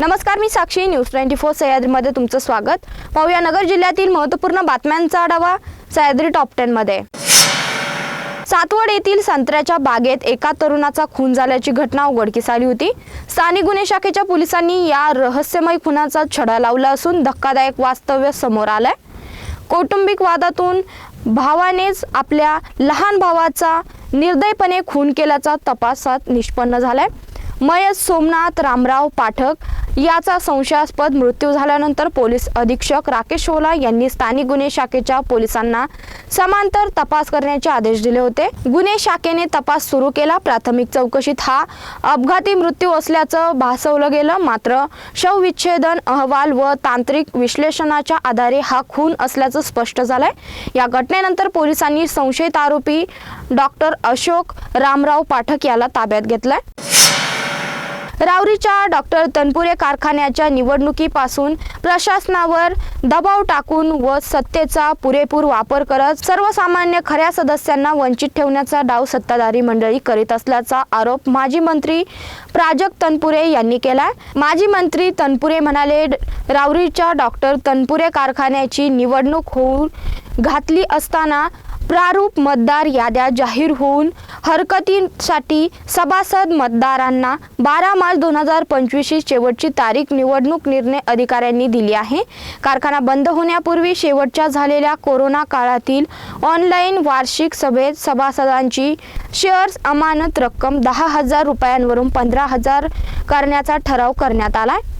नमस्कार मी Sakshi. News twenty four सह्याद्रीमध्ये तुमचं स्वागत. पाहूया नगर जिल्ह्यातील महत्त्वपूर्ण बातम्यांचा आढावा सह्याद्री टॉप टेनमध्ये सातवड येथील संत्र्याच्या बागेत एका तरुणाचा खून झाल्याची घटना उघडकीस आली होती. स्थानिक गुन्हे शाखेच्या पोलिसांनी या रहस्यमय खुनाचा छडा लावला असून धक्कादायक वास्तव्य समोर आलंय. कौटुंबिक वादातून भावानेच आपल्या लहान भावाचा निर्दयपणे खून केल्याचा तपासात निष्पन्न झालाय. मयत सोमनाथ रामराव पाठक याचा संशयास्पद मृत्यू झाल्यानंतर पोलीस अधीक्षक राकेश ओला यांनी स्थानिक गुन्हे शाखेच्या पोलिसांना समांतर तपास करण्याचे आदेश दिले होते. गुन्हे शाखेने तपास सुरू केला. प्राथमिक चौकशीत हा अपघाती मृत्यू असल्याचं भासवलं गेलं. मात्र शवविच्छेदन अहवाल व तांत्रिक विश्लेषणाच्या आधारे हा खून असल्याचं स्पष्ट झालंय. या घटनेनंतर पोलिसांनी संशयित आरोपी डॉक्टर अशोक रामराव पाठक याला ताब्यात घेतलाय. रावरीच्या डॉक्टर तनपुरे कारखान्याच्या निवडणुकीपासून प्रशासनावर दबाव टाकून व सत्तेचा पुरेपूर वापर करत सर्वसामान्य खऱ्या सदस्यांना वंचित ठेवण्याचा डाव सत्ताधारी मंडळी करीत असल्याचा आरोप माजी मंत्री प्राजक्त तनपुरे यांनी केला माजी मंत्री तनपुरे म्हणाले रावरीच्या डॉक्टर तनपुरे कारखान्याची निवडणूक होऊन घातली असताना प्रारूप मतदार याद्या जाहीर होऊन हरकतीसाठी सभासद मतदारांना बारा मार्च दोन हजार पंचवीसची शेवटची तारीख निवडणूक निर्णय अधिकाऱ्यांनी दिली आहे. कारखाना बंद होण्यापूर्वी शेवटच्या झालेल्या कोरोना काळातील ऑनलाईन वार्षिक सभेत सभासदांची शेअर्स अमानत रक्कम दहा हजार रुपयांवरून पंधरा हजार करण्याचा ठराव करण्यात आला आहे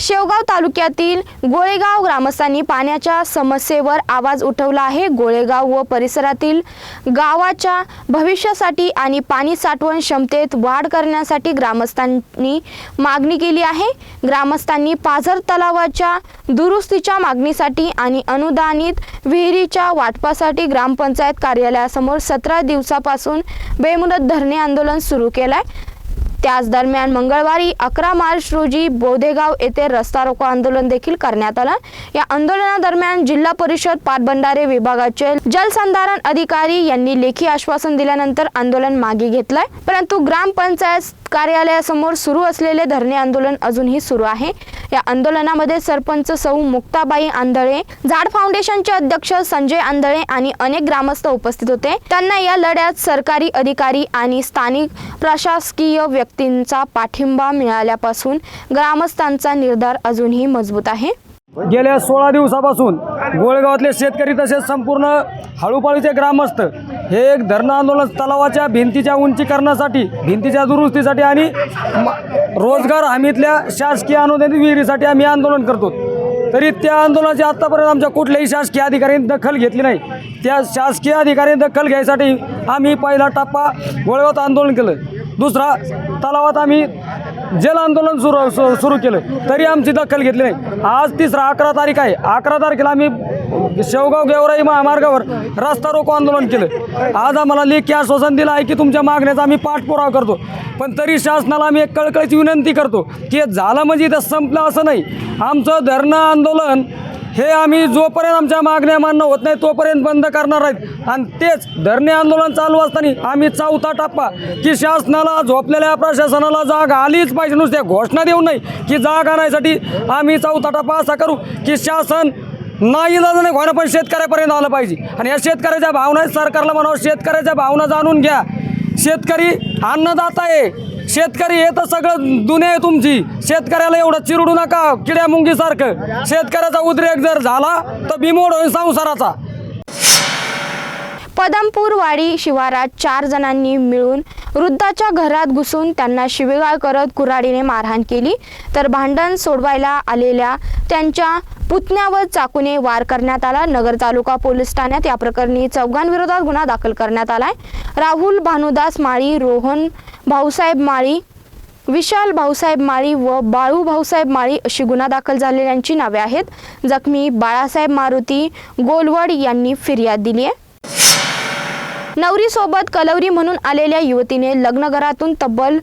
शेवगाव तालुक्यातील गोळेगाव ग्रामस्थांनी पाण्याच्या समस्येवर आवाज उठवला आहे. गोळेगाव व परिसरातील गावाच्या भविष्यासाठी आणि पाणी साठवण क्षमतेत वाढ करण्यासाठी ग्रामस्थांनी मागणी केली आहे. ग्रामस्थांनी पाझर तलावाच्या दुरुस्तीच्या मागणीसाठी आणि अनुदानित विहिरीच्या वाटपासाठी ग्रामपंचायत कार्यालयासमोर सतरा दिवसापासून बेमुदत धरणे आंदोलन सुरू केलं आहे त्याच दरम्यान मंगळवारी अकरा मार्च रोजी बोधेगाव येथे रस्ता रोको आंदोलन देखील करण्यात आलं. या आंदोलनादरम्यान जिल्हा परिषद पाटबंधारे विभागाचे जलसंधारण अधिकारी यांनी लेखी आश्वासन दिल्यानंतर आंदोलन मागे घेतलंय. परंतु ग्रामपंचायत कार्यालयासमोर सुरू असलेले धरणे आंदोलन अजूनही सुरू आहे. या आंदोलनामध्ये सरपंच सौ मुक्ताबाई आंधळे झाड फाउंडेशनचे अध्यक्ष संजय आंधळे आणि अनेक ग्रामस्थ उपस्थित होते. त्यांना या लढ्यात सरकारी अधिकारी आणि स्थानिक प्रशासकीय व्यक्तींचा पाठिंबा मिळाल्यापासून ग्रामस्थांचा निर्धार अजूनही मजबूत आहे. गेल्या सोळा दिवसापासून गोळेगावातले शेतकरी तसेच संपूर्ण हळूपाळीचे ग्रामस्थ हे एक धरणं आंदोलन तलावाच्या भिंतीच्या उंचीकरणासाठी भिंतीच्या दुरुस्तीसाठी आणि म- रोजगार हमीतल्या शासकीय अनुदानित विहिरीसाठी आम्ही आंदोलन करतो. तरी त्या आंदोलनाची आत्तापर्यंत आमच्या कुठल्याही शासकीय अधिकाऱ्यांनी दखल घेतली नाही. त्या शासकीय अधिकाऱ्यांनी दखल घ्यायसाठी आम्ही पहिला टप्पा गोळगावात आंदोलन केलं. दुसरा तलावात आम्ही जल आंदोलन सुरू सु- सुरू केलं. तरी आमची दखल घेतली नाही. आज तिसरा अकरा तारीख आहे. अकरा तारखेला आम्ही शेवगाव गेवराई महामार्गावर रस्ता रोको आंदोलन केलं. आज आम्हाला लेखी आश्वासन दिलं आहे की तुमच्या मागण्याचा आम्ही पाठपुरावा करतो. पण तरी शासनाला आम्ही एक कळकळीची विनंती करतो की हे झालं म्हणजे इथं संपलं असं नाही. आमचं धरणं आंदोलन हे आम्ही जोपर्यंत आमच्या मागण्या मान्य होत नाही तोपर्यंत बंद करणार आहेत. आणि तेच धरणे आंदोलन चालू असताना आम्ही चौथा टप्पा की शासनाला झोपलेल्या प्रशासनाला जाग आलीच पाहिजे. नुसत्या घोषणा देऊ नाही की जाग आणायसाठी आम्ही चौथा टप्पा असा करू की शासन नाही इलाजाने व्हायला पण शेतकऱ्यापर्यंत आलं पाहिजे. आणि या शेतकऱ्याच्या भावना सरकारला म्हणावं शेतकऱ्याच्या भावना जाणून घ्या. शेतकरी अन्नदाता आहे. शेतकरी हे तर सगळं दुनिया आहे तुमची. शेतकऱ्याला एवढं चिरडू नका किड्या मुंगीसारखं शेतकऱ्याचा उद्रेक जर झाला तर बिमोड होईल संसाराचा. पदमपूरवाडी शिवारात चार जणांनी मिळून वृद्धाच्या घरात घुसून त्यांना शिवीगाळ करत कुऱ्हाडीने मारहाण केली. तर भांडण सोडवायला आलेल्या त्यांच्या पुतण्यावर चाकूने वार करण्यात आला. नगर तालुका पोलीस ठाण्यात या प्रकरणी चौघांविरोधात गुन्हा दाखल करण्यात आलाय. राहुल भानुदास माळी रोहन भाऊसाहेब माळी विशाल भाऊसाहेब माळी व बाळू भाऊसाहेब माळी अशी गुन्हा दाखल झालेल्यांची नावे आहेत. जखमी बाळासाहेब मारुती गोलवड यांनी फिर्याद दिली आहे. नवरीसोबत कलवरी म्हणून आलेल्या युवतीने लग्नघरातून तब्बल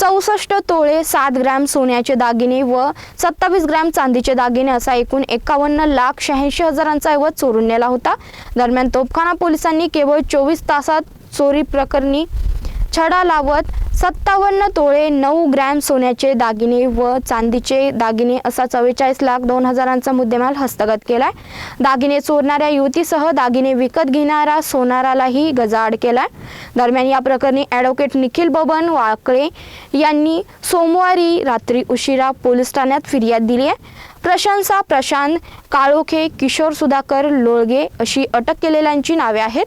चौसष्ट तोळे सात ग्रॅम सोन्याचे दागिने व सत्तावीस ग्रॅम चांदीचे दागिने असा एकूण एकावन्न लाख शहाऐंशी हजारांचा ऐवज चोरून नेला होता. दरम्यान तोपखाना पोलिसांनी केवळ चोवीस तासात चोरी प्रकरणी छडा लावत सत्तावन्न तोळे नऊ ग्रॅम सोन्याचे दागिने व चांदीचे दागिने असा चव्वेचाळीस लाख दोन हजारांचा मुद्देमाल हस्तगत केलाय. दागिने चोरणाऱ्या युवतीसह दागिने विकत घेणारा सोनारालाही गजाआड केलाय. दरम्यान या प्रकरणी ॲडव्होकेट निखिल बबन वाळकळे यांनी सोमवारी रात्री उशिरा पोलीस ठाण्यात फिर्याद दिली आहे. प्रशंसा प्रशांत काळोखे किशोर सुधाकर लोळगे अशी अटक केलेल्यांची नावे आहेत.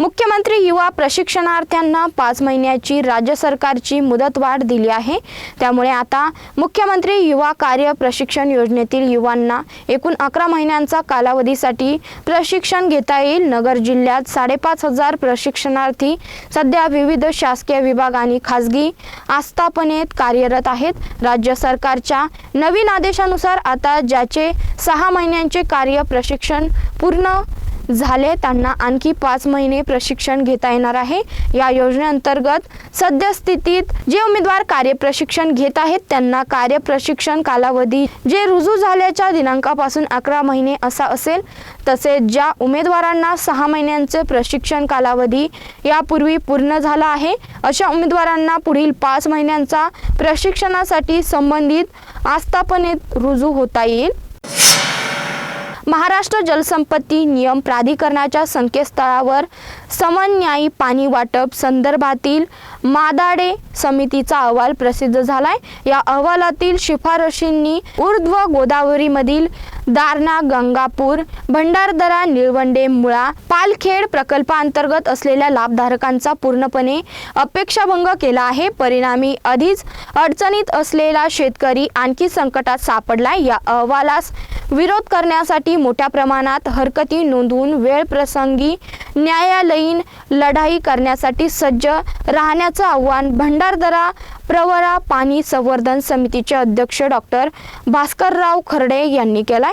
मुख्यमंत्री युवा प्रशिक्षणार्थ्यांना पाच महिन्याची राज्य सरकारची मुदतवाढ दिली आहे. त्यामुळे आता मुख्यमंत्री युवा कार्य प्रशिक्षण योजनेतील युवांना एकूण अकरा महिन्यांचा कालावधीसाठी प्रशिक्षण घेता येईल. नगर जिल्ह्यात साडेपाच हजार प्रशिक्षणार्थी सध्या विविध शासकीय विभाग आणि खासगी आस्थापनेत कार्यरत आहेत. राज्य सरकारच्या नवीन आदेशानुसार आता ज्याचे सहा महिन्यांचे कार्य प्रशिक्षण पूर्ण झाले त्यांना आणखी पाच महिने प्रशिक्षण घेता येणार आहे. या योजनेअंतर्गत सद्यस्थितीत जे उमेदवार कार्यप्रशिक्षण घेत आहेत त्यांना कार्यप्रशिक्षण कालावधी जे रुजू झाल्याच्या दिनांकापासून अकरा महिने असा असेल. तसेच ज्या उमेदवारांना सहा महिन्यांचे प्रशिक्षण कालावधी यापूर्वी पूर्ण झाला आहे अशा उमेदवारांना पुढील पाच महिन्यांचा प्रशिक्षणासाठी संबंधित आस्थापनेत रुजू होता येईल. महाराष्ट्र जलसंपत्ती नियम प्राधिकरणाच्या संकेतस्थळावर समन्यायी पाणी वाटप संदर्भातील मादाडे समितीचा अहवाल प्रसिद्ध झालाय. या अहवालातील शिफारशींनी ऊर्ध्व गोदावरीमधील दारणा गंगापूर भंडारदरा निळवंडे मुळा पालखेड प्रकल्पांतर्गत असलेल्या लाभधारकांचा पूर्णपणे अपेक्षाभंग केला आहे. परिणामी आधीच अडचणीत असलेला शेतकरी आणखी संकटात सापडला. या अहवालास विरोध करण्यासाठी मोठ्या प्रमाणात हरकती नोंदवून वेळ प्रसंगी न्यायालयीन लढाई करण्यासाठी सज्ज राहण्याचं आव्हान भंडारदरा प्रवरा पाणी संवर्धन समितीचे अध्यक्ष डॉक्टर भास्करराव खर्डे यांनी केलाय.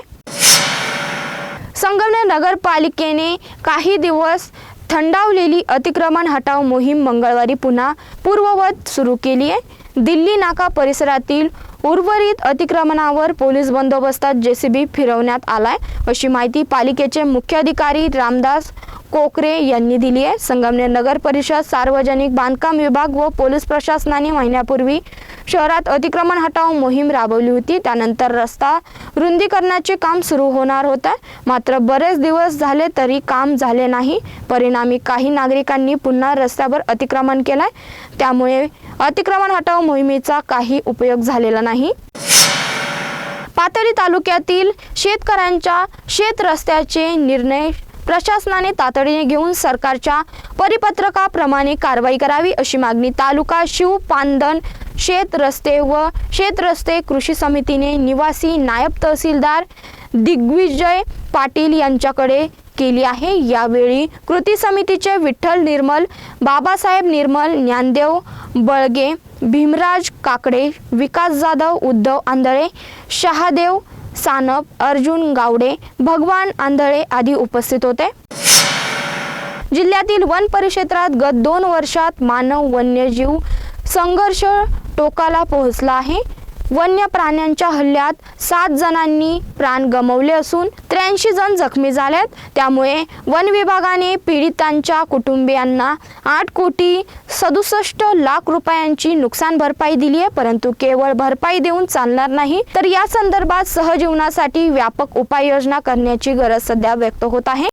संगमनेर नगरपालिकेने काही दिवस थंडावलेली अतिक्रमण हटाव मोहीम मंगळवारी पुन्हा पूर्ववत सुरू केली आहे दिल्ली नाका परिसरातील उर्वरित अतिक्रमणावर पोलीस बंदोबस्तात जेसीबी फिरवण्यात आलाय. अशी माहिती पालिकेचे मुख्याधिकारी रामदास कोकरे यांनी दिली आहे. संगमनेर नगर परिषद सार्वजनिक बांधकाम विभाग व पोलीस प्रशासनाने महिन्यापूर्वी शहरात अतिक्रमण हटाव मोहीम राबवली होती. त्यानंतर रस्ता रुंदीकरणाचे काम सुरू होणार होतं. मात्र बरेच दिवस झाले तरी काम झाले नाही. परिणामी काही नागरिकांनी पुन्हा रस्त्यावर अतिक्रमण केलंय. त्यामुळे अतिक्रमण हटाव मोहिमेचा काही उपयोग झालेला नाही. पाथरी तालुक्यातील शेतकऱ्यांच्या शेत रस्त्याचे निर्णय प्रशासनाने तातडीने घेऊन सरकारच्या परिपत्रकाप्रमाणे कारवाई करावी अशी मागणी तालुका शिव पांदन शेत रस्ते व शेत रस्ते कृषी समितीने निवासी नायब तहसीलदार दिग्विजय पाटील यांच्याकडे केली आहे. यावेळी कृती समितीचे विठ्ठल निर्मल बाबासाहेब निर्मल ज्ञानदेव बळगे भीमराज काकडे विकास जाधव उद्धव आंधळे शहादेव सानप अर्जुन गावडे भगवान आंधळे आदी उपस्थित होते. जिल्ह्यातील वन परिक्षेत्रात गत दोन वर्षात मानव वन्यजीव संघर्ष टोकाला पोहोचला आहे. वन्य प्राण्यांच्या हल्ल्यात सात जणांनी प्राण गमावले असून त्र्याऐंशी जण जखमी झालेत. त्यामुळे वन विभागाने पीडितांच्या कुटुंबियांना आठ कोटी सदुसष्ट लाख रुपयांची नुकसान भरपाई दिली आहे. परंतु केवळ भरपाई देऊन चालणार नाही तर या संदर्भात सहजीवनासाठी व्यापक उपाययोजना करण्याची गरज सध्या व्यक्त होत आहे.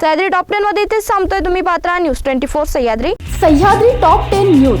सह्याद्री टॉप टेन मध्ये इथेच सांगतोय तुम्ही Patra. News twenty four Sahyadri. Sahyadri top ten news.